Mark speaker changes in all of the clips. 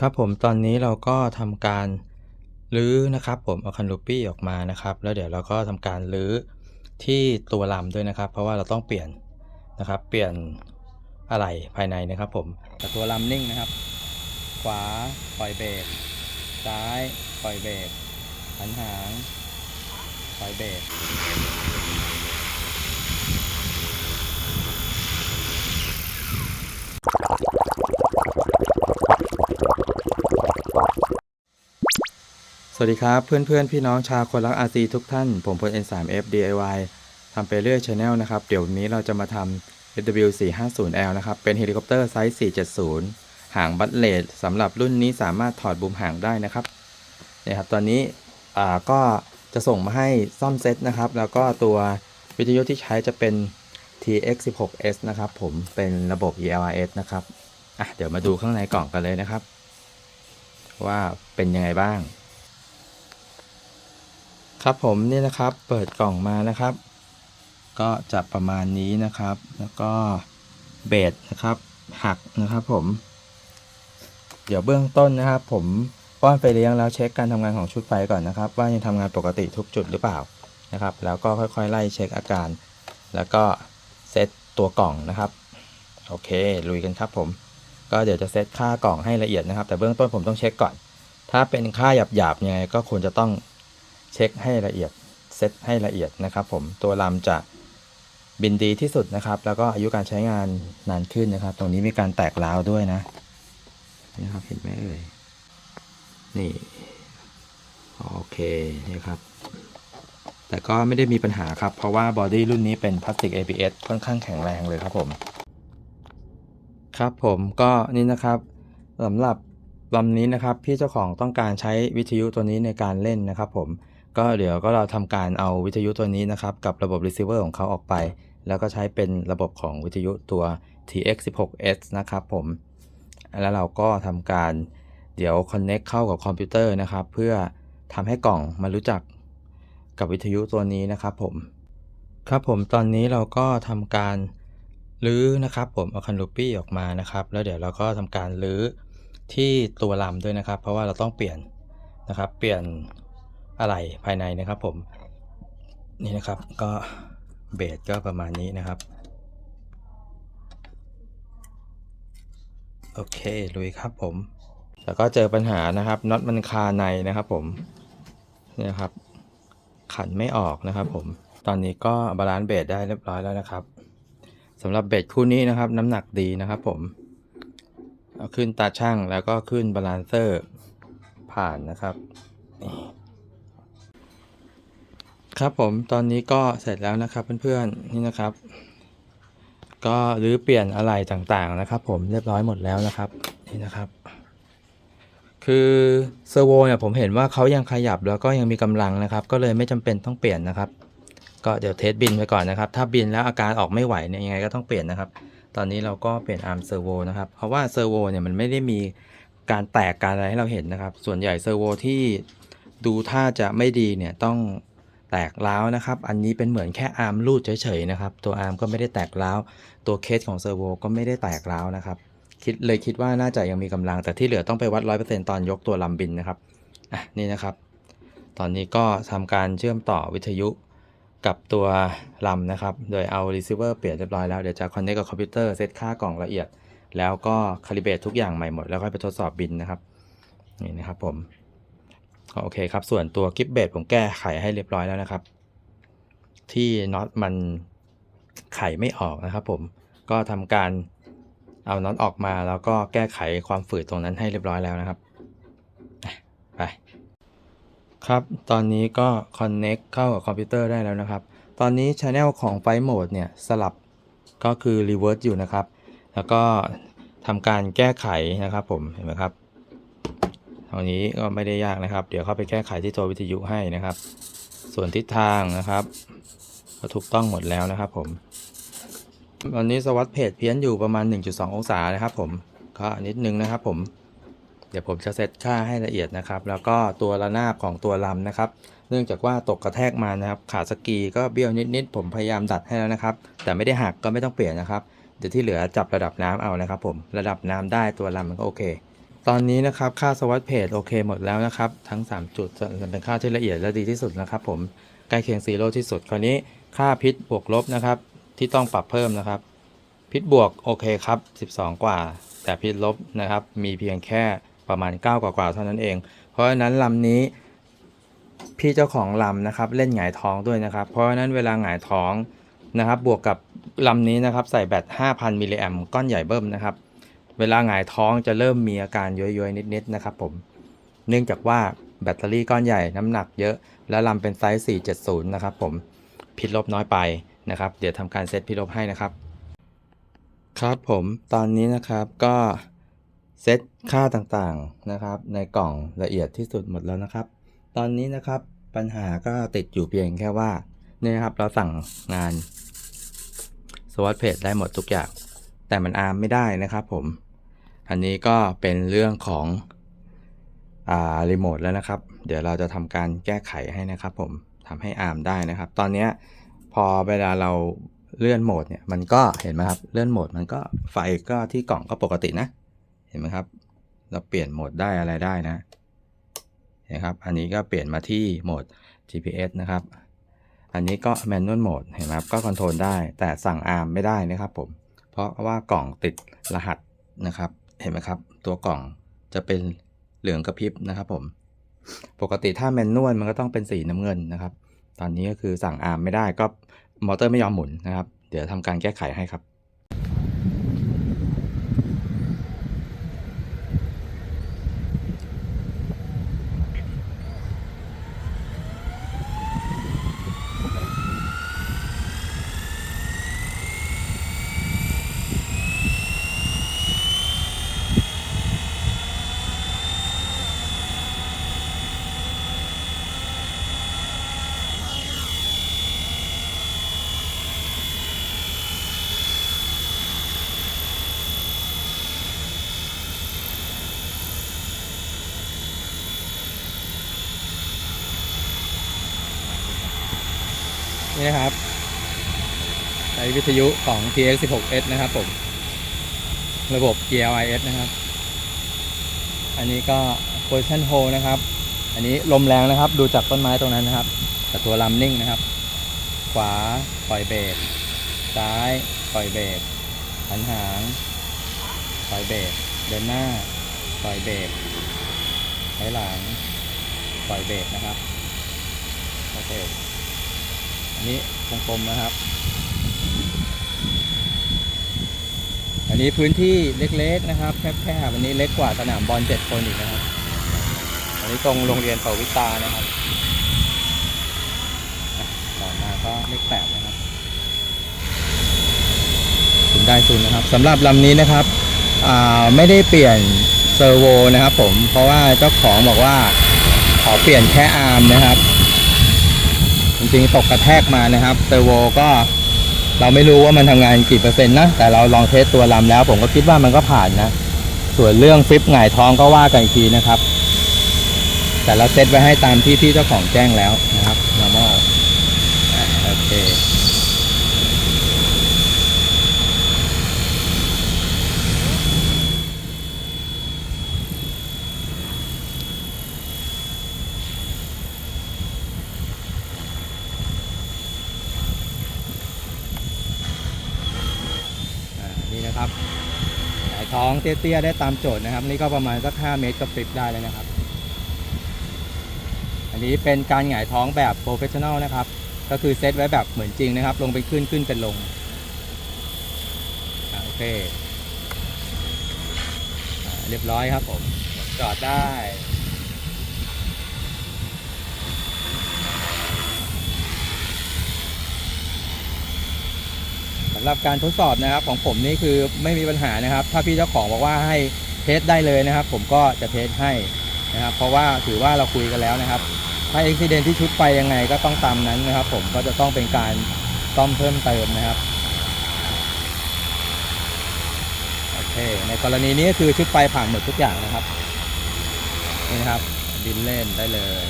Speaker 1: ครับผมตอนนี้เราก็ทำการรื้อนะครับ ผมเอาคันลูปี้ออกมานะครับ แล้วเดี๋ยวเราก็ทำการรื้อที่ตัวลำด้วยนะครับ เพราะว่าเราต้องเปลี่ยนนะครับ เปลี่ยนอะไหล่ภายในนะครับ ผมแต่ตัวลำนิ่งนะครับ ขวาปล่อยเบรกซ้ายปล่อยเบรกหันหางปล่อยเบรก วัสดีครับเพื่อนเพื่อนพี่น้องชาวคนรัก RC ทุกท่าน ผมพล N3F DIY ทำไปเรื่อย Channel นะครับ เดี๋ยววันนี้เราจะมาทำ SW450L นะครับ เป็นเฮลิคอปเตอร์ไซส์ 470 หางบัตเลดสำหรับรุ่นนี้สามารถถอดบุมหางได้นะครับเนี่ยครับตอนนี้อ่าก็จะส่งมาให้ซ่อมเซ็ตนะครับ แล้วก็ตัววิทยุที่ใช้จะเป็น TX16S นะครับผมเป็นระบบ ELRS นะครับอะเดี๋ยวมาดูข้างในกล่องกันเลยนะครับ ว่าเป็นยังไงบ้าง ครับผมนี่นะครับเปิดกล่องมานะครับ ก็จะประมาณนี้นะครับ แล้วก็เบสนะครับ หักนะครับผม เดี๋ยวเบื้องต้นนะครับ ผมป้อนไฟเลี้ยงแล้วเช็คการทำงานของชุดไฟก่อนนะครับ ว่ายังทำงานปกติทุกจุดหรือเปล่านะครับ แล้วก็ค่อยๆ ไล่เช็คอาการ แล้วก็เซตตัวกล่องนะครับโอเคลุยกันครับผมก็เดี๋ยวจะเซตค่ากล่องให้ละเอียดนะครับ แต่เบื้องต้นผมต้องเช็คก่อน ถ้าเป็นค่าหยาบๆยังไงก็ควรจะต้อง เช็คให้ละเอียดเซตให้ละเอียดนะครับ ผมตัวลำจะบินดีที่สุดนะครับ แล้วก็อายุการใช้งานนานขึ้นนะครับ ตรงนี้มีการแตกร้าวด้วยนะนี่ครับเห็นไหมเอ่ยนี่โอเคนี่ครับ แต่ก็ไม่ได้มีปัญหาครับ เพราะว่าบอดี้รุ่นนี้เป็นพลาสติก ABS ค่อนข้างแข็งแรงเลยครับผม ครับผมก็นี่นะครับสำหรับลำนี้นะครับพี่เจ้าของต้องการใช้วิทยุตัวนี้ในการเล่นนะครับผม ก็เดี๋ยวก็เราทำการเอาวิทยุตัวนี้นะครับ กับระบบ receiver ของเขาออกไป แล้วก็ใช้เป็นระบบของวิทยุตัว TX16S นะครับผม แล้วเราก็ทำการเดี๋ยว connect เข้ากับคอมพิวเตอร์นะครับ เพื่อทำให้กล่องมารู้จักกับวิทยุตัวนี้นะครับผม ครับผมตอนนี้เราก็ทำการรื้อนะครับผมเอาคันลูปี้ออกมานะครับ แล้วเดี๋ยวเราก็ทำการรื้อที่ตัวลำด้วยนะครับ เพราะว่าเราต้องเปลี่ยนนะครับ เปลี่ยน อะไหล่ภายในนะครับผม นี่นะครับก็เบสก็ประมาณนี้นะครับ โอเคลุยครับผม แล้วก็เจอปัญหานะครับน็อตมันคาในนะครับผมนี่นะครับ ขันไม่ออกนะครับผม ตอนนี้ก็บาลานซ์เบสได้เรียบร้อยแล้วนะครับสำหรับเบสคู่นี้นะครับ น้ำหนักดีนะครับผมเอาขึ้นตาช่างแล้วก็ขึ้นบาลานเซอร์ผ่านนะครับนี่ ครับผมตอนนี้ก็เสร็จแล้วนะครับเพื่อนๆนี่นะครับ ก็รื้อเปลี่ยนอะไหล่ต่างๆนะครับ ผมเรียบร้อยหมดแล้วนะครับนี่นะครับ คือเซอร์โวเนี่ยผมเห็นว่าเขายังขยับแล้วก็ยังมีกำลังนะครับ ก็เลยไม่จำเป็นต้องเปลี่ยนนะครับ ก็เดี๋ยวเทสบินไปก่อนนะครับ ถ้าบินแล้วอาการออกไม่ไหวเนี่ยยังไงก็ต้องเปลี่ยนนะครับ ตอนนี้เราก็เปลี่ยนอาร์มเซอร์โวนะครับเพราะว่าเซอร์โวเนี่ยมันไม่ได้มีการแตกการอะไรให้เราเห็นนะครับ ส่วนใหญ่เซอร์โวที่ดูท่าจะไม่ดีเนี่ยต้อง แตกร้าวนะครับ อันนี้เป็นเหมือนแค่อาร์มรูดเฉยๆนะครับ ตัวอาร์มก็ไม่ได้แตกร้าว ตัวเคสของเซอร์โวก็ไม่ได้แตกร้าวนะครับ คิดเลยคิดว่าน่าจะยังมีกำลัง แต่ที่เหลือต้องไปวัด 100%ตอนยกตัวลำบินนะครับ อะนี่นะครับ ตอนนี้ก็ทำการเชื่อมต่อวิทยุกับตัวลำนะครับ โดยเอา receiver เปลี่ยนเรียบร้อยแล้ว เดี๋ยวจะ connect กับคอมพิวเตอร์เซตค่ากล่องละเอียด แล้วก็ calibrate ทุกอย่างใหม่หมด แล้วค่อยไปทดสอบบินนะครับ นี่นะครับผม โอเคครับ ส่วนตัวกิฟเบสผมแก้ไขให้เรียบร้อยแล้วนะครับ ที่น็อตมันไขไม่ออกนะครับผมก็ทำการเอาน็อตออกมาแล้วก็แก้ไขความฝืดตรงนั้นให้เรียบร้อยแล้วนะครับไปครับ ตอนนี้ก็ Connect เข้ากับคอมพิวเตอร์ได้แล้วนะครับ ตอนนี้ Channel ของไฟโหมดเนี่ยสลับก็คือ Reverse อยู่นะครับ แล้วก็ทำการแก้ไขนะครับผมเห็นไหมครับ ตรงนี้ก็ไม่ได้ยากนะครับ เดี๋ยวเข้าไปแก้ไขที่ตัววิทยุให้นะครับ ส่วนทิศทางนะครับก็ถูกต้องหมดแล้วนะครับผมตอนนี้สวัสดเพจเพี้ยนอยู่ประมาณ 1.2 องศานะครับผมก็นิดนึงนะครับผม เดี๋ยวผมจะเซตค่าให้ละเอียดนะครับ แล้วก็ตัวระนาบของตัวลำนะครับ เนื่องจากว่าตกกระแทกมานะครับ ขาสกีก็เบี้ยวนิดๆผมพยายามดัดให้แล้วนะครับ แต่ไม่ได้หักก็ไม่ต้องเปลี่ยนนะครับ เดี๋ยวที่เหลือจับระดับน้ำเอานะครับ ผม ระดับน้ำได้ตัวลำมันก็โอเค ตอนนี้นะครับค่าสวัสดเพจโอเคหมดแล้วนะครับ ทั้ง 3 จุดเป็นค่าที่ละเอียดและดีที่สุดนะครับ ผมใกล้เคียงซีโร่ที่สุด คราวนี้ค่าพิษบวกลบนะครับ ที่ต้องปรับเพิ่มนะครับ พิษบวกโอเคครับ 12 กว่า แต่พิษลบนะครับ มีเพียงแค่ประมาณ 9 กว่ากว่าๆเท่านั้นเอง เพราะฉะนั้นลำนี้พี่เจ้าของลำนะครับ เล่นหงายท้องด้วยนะครับ เพราะฉะนั้นเวลาหงายท้องนะครับ บวกกับลำนี้นะครับ ใส่แบต 5,000 มิลลิแอมก้อนใหญ่เบิ้มนะครับ เวลาหงายท้องจะเริ่มมีอาการย้อยๆ นิดๆนะครับผมเนื่องจากว่าแบตเตอรี่ก้อนใหญ่น้ำหนักเยอะ และลำเป็นไซส์ 470 นะครับผมพิดลบน้อยไปนะครับ เดี๋ยวทำการเซตพิดลบให้นะครับ ครับผมตอนนี้นะครับก็เซตค่าต่างๆนะครับ ในกล่องละเอียดที่สุดหมดแล้วนะครับ ตอนนี้นะครับปัญหาก็ติดอยู่เพียงแค่ว่าเนี่ยนะครับเราสั่งงานสวัสดเพจได้หมดทุกอย่าง แต่มันอาร์มไม่ได้นะครับผม อันนี้ก็เป็นเรื่องของอ่ารีโมทแล้วนะครับ เดี๋ยวเราจะทำการแก้ไขให้นะครับผมทำให้อาร์มได้นะครับ ตอนนี้พอเวลาเราเลื่อนโหมดเนี่ยมันก็เห็นไหมครับเลื่อนโหมดมันก็ไฟก็ที่กล่องก็ปกตินะ เห็นไหมครับ เราเปลี่ยนโหมดได้อะไรได้นะเห็นครับ อันนี้ก็เปลี่ยนมาที่โหมด GPS นะครับ อันนี้ก็ manual mode เห็นไหมครับก็คอนโทรลได้แต่สั่ง ARM ไม่ได้นะครับผม เพราะว่ากล่องติดรหัสนะครับ เห็นไหมครับ ตัวกล่องจะเป็นเหลืองกระพริบนะครับผม ปกติถ้าแมนนวลมันก็ต้องเป็นสีน้ำเงินนะครับ ตอนนี้ก็คือสั่งอาร์มไม่ได้ก็มอเตอร์ไม่ยอมหมุนนะครับ เดี๋ยวทำการแก้ไขให้ครับ นี่นะครับใช้วิทยุของ TX16S นะครับผม ระบบ GLIS นะครับ อันนี้ก็ position hold นะครับ อันนี้ลมแรงนะครับ ดูจากต้นไม้ตรงนั้นนะครับ แต่ตัวลำนิ่งนะครับ ขวาปล่อยเบรกซ้ายปล่อยเบรกหันหางปล่อยเบรกเดินหน้าปล่อยเบรกถอยหลังปล่อยเบรกนะครับ นนี้กลมๆนะครับ อันนี้พื้นที่เล็กๆนะครับแคบๆอันนี้เล็กกว่าสนามบอลเจ็ดคนอีกนะครับ อันนี้ตรงโรงเรียนเปาวิตานะครับต่อมาก็เลขแปดนะครับศูนย์ได้ศูนนะครับสำหรับลำนี้นะครับอ่าไม่ได้เปลี่ยนเซอร์โวนะครับผมเพราะว่าเจ้าของบอกว่าขอเปลี่ยนแค่อาร์มนะครับ จริงๆตกกระแทกมานะครับเตอร์โวก็เราไม่รู้ว่ามันทำงานกี่เปอร์เซ็นต์นะ แต่เราลองเทสตัวลำแล้ว ผมก็คิดว่ามันก็ผ่านนะ ส่วนเรื่องฟิปหงายท้องก็ว่ากันอีกทีนะครับ แต่เราเซตไว้ให้ตามที่พี่เจ้าของแจ้งแล้วนะครับ normal อะโอเค อ่านี่นะครับหงายท้อง เตี้ยๆได้ตามโจทย์นะครับ นี่ก็ประมาณสัก 5 เมตรกับฟลิปได้เลยนะครับ อันนี้เป็นการหงายท้องแบบโปรเฟชชั่นอลนะครับ ก็คือเซตไว้แบบเหมือนจริงนะครับ ลงเป็นขึ้นขึ้นเป็นลงอโอเคอเรียบร้อยครับผม จอดได้ สำหรับการทดสอบนะครับของผมนี่คือไม่มีปัญหานะครับ ถ้าพี่เจ้าของบอกว่าให้เทสได้เลยนะครับ ผมก็จะเทสให้นะครับ เพราะว่าถือว่าเราคุยกันแล้วนะครับ ถ้าอุบิเหตุที่ชุดไปยังไงก็ต้องตามนั้นนะครับ ผมก็จะต้องเป็นการซ่อมเพิ่มเติมนะครับโอเคในกรณีนี้คือชุดไปผ่านหมดทุกอย่างนะครับนี่นะครับบินเล่นได้เลย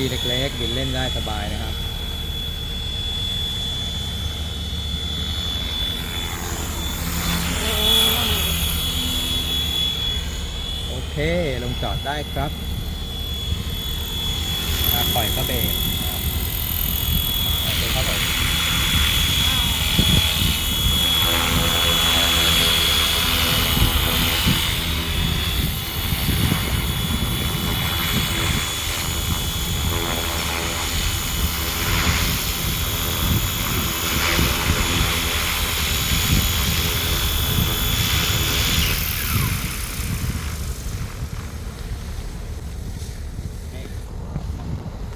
Speaker 1: ที่เล็กๆบินเล่นได้สบายนะครับโอเค ลงจอดได้ครับปล่อยก็เบรกนะครับโอเคครับผม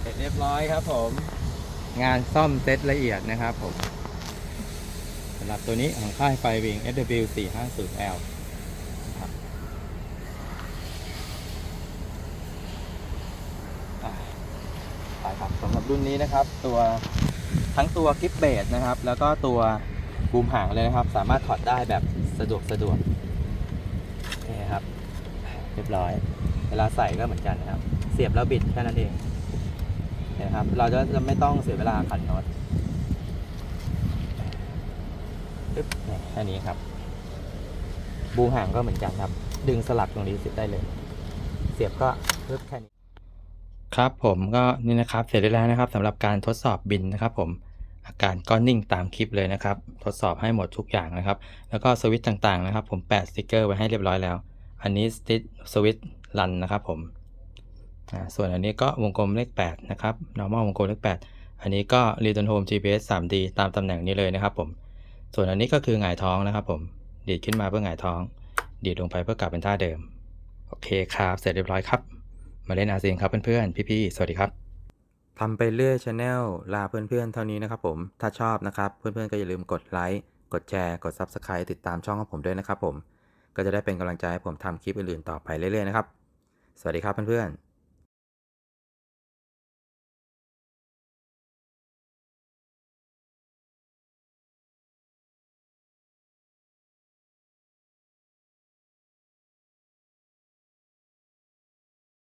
Speaker 1: เสร็จเรียบร้อย ครับผม งานซ่อมเซตละเอียดนะครับผมสำหรับตัวนี้ของค่ายไฟวิง SW 4 5 0 L ไปครับสำหรับรุ่นนี้นะครับ ตัวทั้งตัวกิฟเบสนะครับ แล้วก็ตัวบูมหางเลยนะครับ สามารถถอดได้แบบสะดวกสะดวกนี่ครับ เรียบร้อย เวลาใส่ก็เหมือนกันนะครับ เสียบแล้วบิดแค่นั้นเอง นะครับ เราจะจะไม่ต้องเสียเวลาขันน็อตปึ๊บเนี่ยแค่นี้ครับ บูหางก็เหมือนกันครับ ดึงสลักตรงนี้เสียบได้เลย เสียบก็ปึ๊บแค่นี้ ครับผมก็นี่นะครับเสร็จได้แล้วนะครับสำหรับการทดสอบบินนะครับ ผมอาการก็นิ่งตามคลิปเลยนะครับ ทดสอบให้หมดทุกอย่างนะครับ แล้วก็สวิตช์ต่างๆนะครับ ผมแปะสติกเกอร์ไว้ให้เรียบร้อยแล้ว อันนี้สติสวิตช์รันนะครับผม ส่วนอันนี้ก็วงกลมเลข8นะครับ normal วงกลมเลข8 อันนี้ก็ return home GPS 3D ตามตำแหน่งนี้เลยนะครับผม ส่วนอันนี้ก็คือหงายท้องนะครับผม ดีดขึ้นมาเพื่อหงายท้อง ดีดลงไปเพื่อกลับเป็นท่าเดิม โอเคครับ เสร็จเรียบร้อยครับ มาเล่นอาเซียนครับเพื่อนๆ พี่ๆ สวัสดีครับทำไปเรื่อยชาแนลลาเพื่อนๆ เท่านี้นะครับผม ถ้าชอบนะครับ เพื่อนๆ ก็อย่าลืมกดไลค์ กดแชร์ กด Subscribe ติดตามช่องของผมด้วยนะครับผม ก็จะได้เป็นกำลังใจให้ผมทำคลิปอื่นๆ ต่อไปเรื่อยๆ นะครับ สวัสดีครับเพื่อนๆ